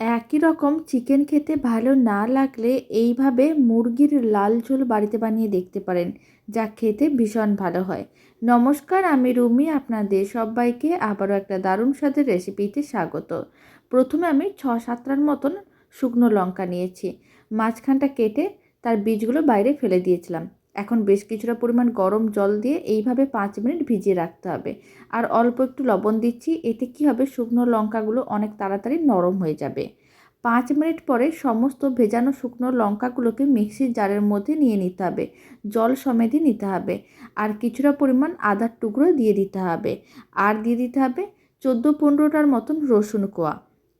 একই রকম চিকেন খেতে ভালো না লাগলে এইভাবে মুরগির লাল ঝোল বাড়িতে বানিয়ে দেখতে পারেন, যা খেতে ভীষণ ভালো হয়। নমস্কার, আমি রুমি, আপনাদের সবাইকে আবারও একটা দারুণ স্বাদের রেসিপিতে স্বাগত। প্রথমে আমি ছ সাতটার মতন শুকনো লঙ্কা নিয়েছি। মাঝখানটা কেটে তার বীজগুলো বাইরে ফেলে দিয়েছিলাম। এখন বেশ কিছুটা পরিমাণ গরম জল দিয়ে এইভাবে পাঁচ মিনিট ভিজিয়ে রাখতে হবে। আর অল্প একটু লবণ দিচ্ছি, এতে কি হবে? শুকনো লঙ্কাগুলো অনেক তাড়াতাড়ি নরম হয়ে যাবে। পাঁচ মিনিট পরে সমস্ত ভেজানো শুকনো লঙ্কাগুলোকে মিক্সির জারের মধ্যে নিয়ে নিতে হবে। জল সমেধে নিতে হবে। আর কিছুটা পরিমাণ আদার টুকরো দিয়ে দিতে হবে। আর দিয়ে দিতে হবে চোদ্দ পনেরোটার মতন রসুন কোয়া।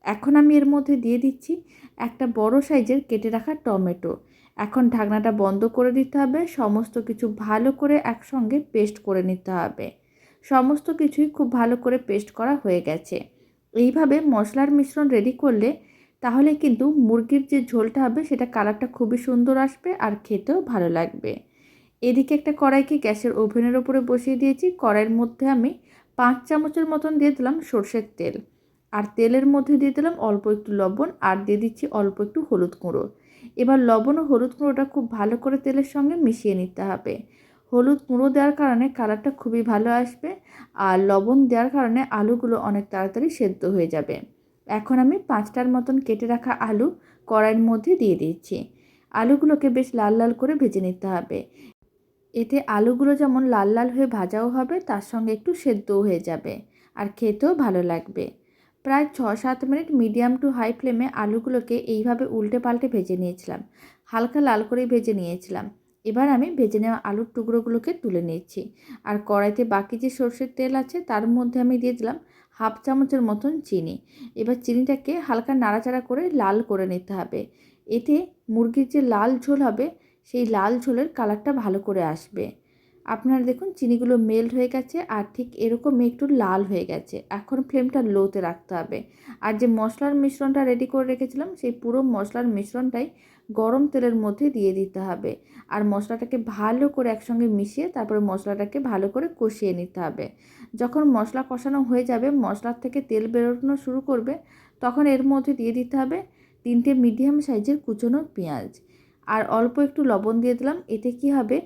এখন আমি এর মধ্যে দিয়ে দিচ্ছি একটা বড় সাইজের কেটে রাখা টমেটো। এখন ঢাকনাটা বন্ধ করে দিতে হবে, সমস্ত কিছু ভালো করে একসঙ্গে পেস্ট করে নিতে হবে। সমস্ত কিছুই খুব ভালো করে পেস্ট করা হয়ে গেছে। এইভাবে মশলার মিশ্রণ রেডি করলে তাহলে কিন্তু মুরগির যে ঝোলটা হবে সেটা কালারটা খুবই সুন্দর আসবে আর খেতেও ভালো লাগবে। এদিকে একটা কড়াইকে গ্যাসের ওভেনের ওপরে বসিয়ে দিয়েছি। কড়াইয়ের মধ্যে আমি পাঁচ চামচের মতন দিয়ে দিলাম সর্ষের তেল। আর তেলের মধ্যে দিয়ে দিলাম অল্প একটু লবণ আর দিয়ে দিচ্ছি অল্প একটু হলুদ গুঁড়ো। এবার লবণ ও হলুদ গুঁড়োটা খুব ভালো করে তেলের সঙ্গে মিশিয়ে নিতে হবে। হলুদ গুঁড়ো দেওয়ার কারণে কালারটা খুবই ভালো আসবে আর লবণ দেওয়ার কারণে আলুগুলো অনেক তাড়াতাড়ি সেদ্ধ হয়ে যাবে। এখন আমি পাঁচটার মতন কেটে রাখা আলু কড়াইয়ের মধ্যে দিয়ে দিচ্ছি। আলুগুলোকে বেশ লাল লাল করে ভেজে নিতে হবে। এতে আলুগুলো যেমন লাল লাল হয়ে ভাজাও হবে, তার সঙ্গে একটু সেদ্ধও হয়ে যাবে আর খেতেও ভালো লাগবে। প্রায় ছ সাত মিনিট মিডিয়াম টু হাই ফ্লেমে আলুগুলোকে এইভাবে উল্টে পাল্টে ভেজে নিয়েছিলাম। হালকা লাল করে ভেজে নিয়েছিলাম। এবার আমি ভেজে নেওয়া আলুর টুকরোগুলোকে তুলে নিচ্ছি আর কড়াইতে বাকি যে সর্ষের তেল আছে তার মধ্যে আমি দিয়ে দিলাম হাফ চামচের মতন চিনি। এবার চিনিটাকে হালকা নাড়াচাড়া করে লাল করে নিতে হবে। এতে মুরগির যে লাল ঝোল হবে, সেই লাল ঝোলের কালারটা ভালো করে আসবে। আপনারা দেখুন, চিনিগুলো মেল্ট হয়ে গেছে আর ঠিক এরকম একটু লাল হয়ে গেছে। এখন ফ্লেমটা লোতে রাখতে হবে। আর যে মশলার মিশ্রণটা রেডি করে রেখেছিলাম, সেই পুরো মশলার মিশ্রণটাই গরম তেলের মধ্যে দিয়ে দিতে হবে। আর মশলাটাকে ভালো করে একসঙ্গে মিশিয়ে তারপরে মশলাটাকে ভালো করে কষিয়ে নিতে হবে। যখন মশলা কষানো হয়ে যাবে, মশলার থেকে তেল বেরোনো শুরু করবে, তখন এর মধ্যে দিয়ে দিতে হবে তিনটে মিডিয়াম সাইজের কুচনো পেঁয়াজ। আর অল্প একটু লবণ দিয়ে দিলাম, এতে কি হবে?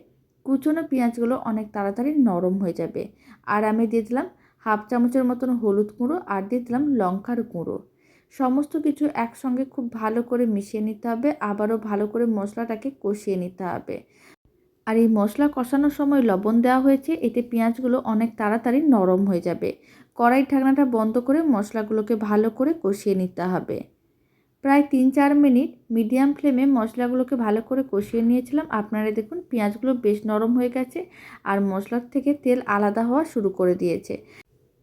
কুচনো পেঁয়াজগুলো অনেক তাড়াতাড়ি নরম হয়ে যাবে। আর আমি দিয়ে দিলাম হাফ চামচের মতন হলুদ গুঁড়ো আর দিয়ে দিলাম লঙ্কার গুঁড়ো। সমস্ত কিছু একসঙ্গে খুব ভালো করে মিশিয়ে নিতে হবে, আবারও ভালো করে মশলাটাকে কষিয়ে নিতে হবে। আর এই মশলা কষানোর সময় লবণ দেওয়া হয়েছে, এতে পেঁয়াজগুলো অনেক তাড়াতাড়ি নরম হয়ে যাবে। কড়াই ঢাকনাটা বন্ধ করে মশলাগুলোকে ভালো করে কষিয়ে নিতে হবে। প্রায় তিন চার মিনিট মিডিয়াম ফ্লেমে মশলাগুলোকে ভালো করে কষিয়ে নিয়েছিলাম। আপনারা দেখুন, পেঁয়াজগুলো বেশ নরম হয়ে গেছে আর মশলার থেকে তেল আলাদা হওয়া শুরু করে দিয়েছে।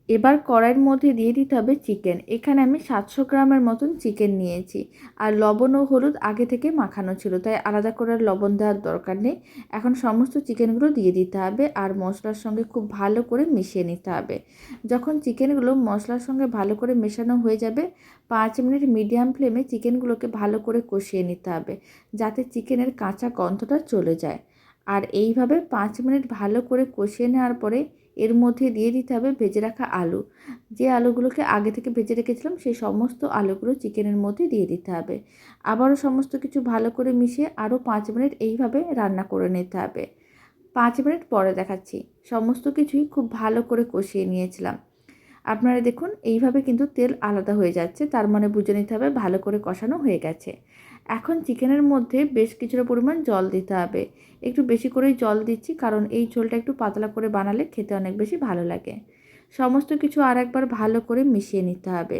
এবার কড়াইয়ের মধ্যে দিয়ে দিতে হবে চিকেন। এখানে আমি সাতশো গ্রামের মতন চিকেন নিয়েছি। আর লবণ ও হলুদ আগে থেকে মাখানো ছিল, তাই আলাদা করে লবণ দেওয়ার দরকার নেই। এখন সমস্ত চিকেনগুলো দিয়ে দিতে হবে আর মশলার সঙ্গে খুব ভালো করে মিশিয়ে নিতে হবে। যখন চিকেনগুলো মশলার সঙ্গে ভালো করে মেশানো হয়ে যাবে, পাঁচ মিনিট মিডিয়াম ফ্লেমে চিকেনগুলোকে ভালো করে কষিয়ে নিতে হবে, যাতে চিকেনের কাঁচা গন্ধটা চলে যায়। আর এইভাবে পাঁচ মিনিট ভালো করে কষিয়ে নেওয়ার পরে এর মধ্যে দিয়ে দিতে হবে ভেজে রাখা আলু। যে আলুগুলোকে আগে থেকে ভেজে রেখেছিলাম, সেই সমস্ত আলুগুলো চিকেনের মধ্যে দিয়ে দিতে হবে। আবারও সমস্ত কিছু ভালো করে মিশিয়ে আরও পাঁচ মিনিট এইভাবে রান্না করে নিতে হবে। পাঁচ মিনিট পরে দেখাচ্ছি। সমস্ত কিছুই খুব ভালো করে কষিয়ে নিয়েছিলাম। আপনারা দেখুন, এইভাবে কিন্তু তেল আলাদা হয়ে যাচ্ছে, তার মানে বুঝে নিতে হবে ভালো করে কষানো হয়ে গেছে। এখন চিকেনের মধ্যে বেশ কিছুটা পরিমাণ জল দিতে হবে। একটু বেশি করেই জল দিচ্ছি, কারণ এই ঝোলটা একটু পাতলা করে বানালে খেতে অনেক বেশি ভালো লাগে। সমস্ত কিছু আর একবার ভালো করে মিশিয়ে নিতে হবে।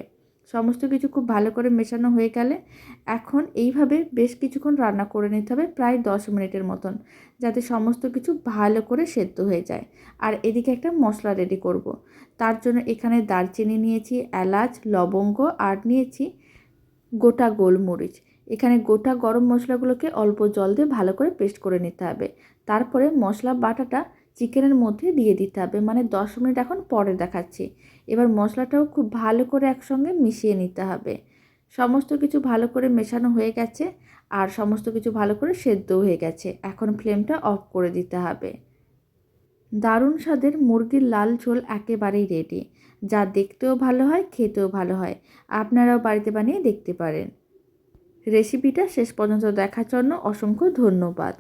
সমস্ত কিছু খুব ভালো করে মেশানো হয়ে গেলে এখন এইভাবে বেশ কিছুক্ষণ রান্না করে নিতে হবে, প্রায় দশ মিনিটের মতন, যাতে সমস্ত কিছু ভালো করে সেদ্ধ হয়ে যায়। আর এদিকে একটা মশলা রেডি করব। তার জন্য এখানে দারচিনি নিয়েছি, এলাচ, লবঙ্গ, আর নিয়েছি গোটা গোলমরিচ। এখানে গোটা গরম মশলাগুলোকে অল্প জল দিয়ে ভালো করে পেস্ট করে নিতে হবে। তারপরে মশলা বাটাটা চিকেনের মধ্যে দিয়ে দিতে হবে মানে দশ মিনিট এখন পরে দেখাচ্ছি। এবার মশলাটাও খুব ভালো করে একসঙ্গে মিশিয়ে নিতে হবে। সমস্ত কিছু ভালো করে মেশানো হয়ে গেছে আর সমস্ত কিছু ভালো করে সেদ্ধও হয়ে গেছে। এখন ফ্লেমটা অফ করে দিতে হবে। দারুণ স্বাদের মুরগির লাল ঝোল একেবারেই রেডি। যা দেখতেও ভালো হয়, খেতেও ভালো হয়। আপনারাও বাড়িতে বানিয়ে দেখতে পারেন। রেসিপিটা শেষ পর্যন্ত দেখার জন্য অসংখ্য ধন্যবাদ।